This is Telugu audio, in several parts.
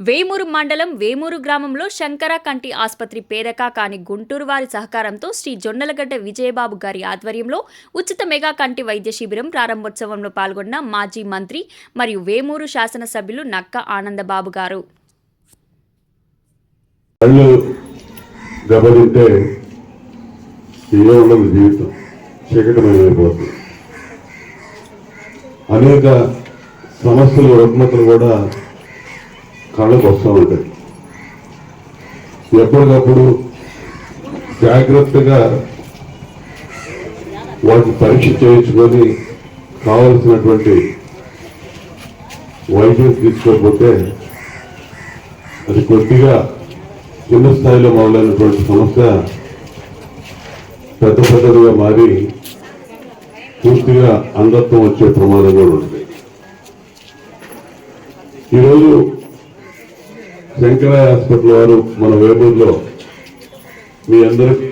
వేమూరు మండలం వేమూరు గ్రామంలో శంకర కంటి ఆసుపత్రి పేదక కాని గుంటూరు వారి సహకారంతో శ్రీ జొన్నలగడ్డ విజయబాబు గారి ఆధ్వర్యంలో ఉచిత మెగా కంటి వైద్య శిబిరం ప్రారంభోత్సవంలో పాల్గొన్న మాజీ మంత్రి మరియు వేమూరు శాసనసభ్యులు నక్క ఆనందబాబు గారు. అనేక సమస్యలు రుగ్మతలు కూడా కళ్ళకు వస్తూ ఉంటాయి. ఎప్పటికప్పుడు జాగ్రత్తగా వాటిని పరీక్ష చేయించుకొని కావలసినటువంటి వైద్యం తీసుకోకపోతే అది కొద్దిగా చిన్న స్థాయిలో మొదలైనటువంటి సమస్య పెద్ద పెద్దదిగా మారి పూర్తిగా అంధత్వం వచ్చే ప్రమాదం కూడా ఉంటుంది ఈరోజు శంకరాయ హాస్పిటల్ వారు మన వేపూరులో మీ అందరికీ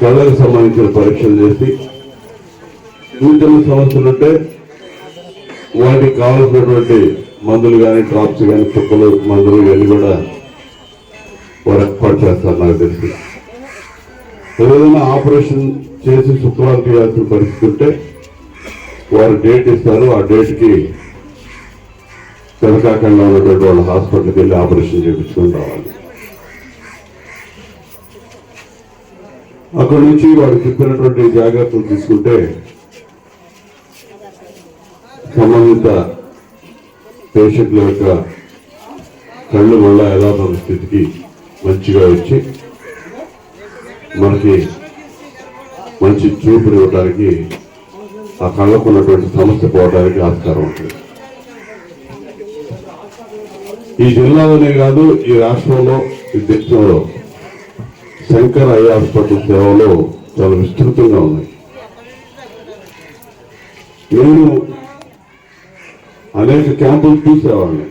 కళ్ళకు సంబంధించిన పరీక్షలు చేసి సూచన సమస్యలు ఉంటే వాటికి కావాల్సినటువంటి మందులు కానీ డ్రాప్స్ కానీ చుక్కలు మందులు ఇవన్నీ కూడా వారు ఏర్పాటు చేస్తారు నాకు తెలిసి. ఏదైనా ఆపరేషన్ చేసి శుక్రవారం చేయాల్సిన పరిస్థితి ఉంటే వారు డేట్ ఇస్తారు. ఆ డేట్కి తెలకాకుండా ఉన్నటువంటి వాళ్ళ హాస్పిటల్కి వెళ్ళి ఆపరేషన్ చేయించుకుని రావాలి అక్కడి నుంచి వాడు చెప్పినటువంటి జాగ్రత్తలు తీసుకుంటే సంబంధిత పేషెంట్ల యొక్క కళ్ళు మళ్ళా ఎలా స్థితికి మంచిగా వచ్చి మనకి మంచి చూపుని ఇవ్వడానికి ఆ కళ్ళకు ఉన్నటువంటి సమస్య పోవడానికి ఆస్కారం ఉంటుంది. ఈ జిల్లాలోనే కాదు ఈ రాష్ట్రంలో ఈ దేశంలో శంకర్ ఐ హాస్పిటల్ సేవలు చాలా విస్తృతంగా ఉన్నాయి. నేను అనేక క్యాంపులు చూసేవాడిని.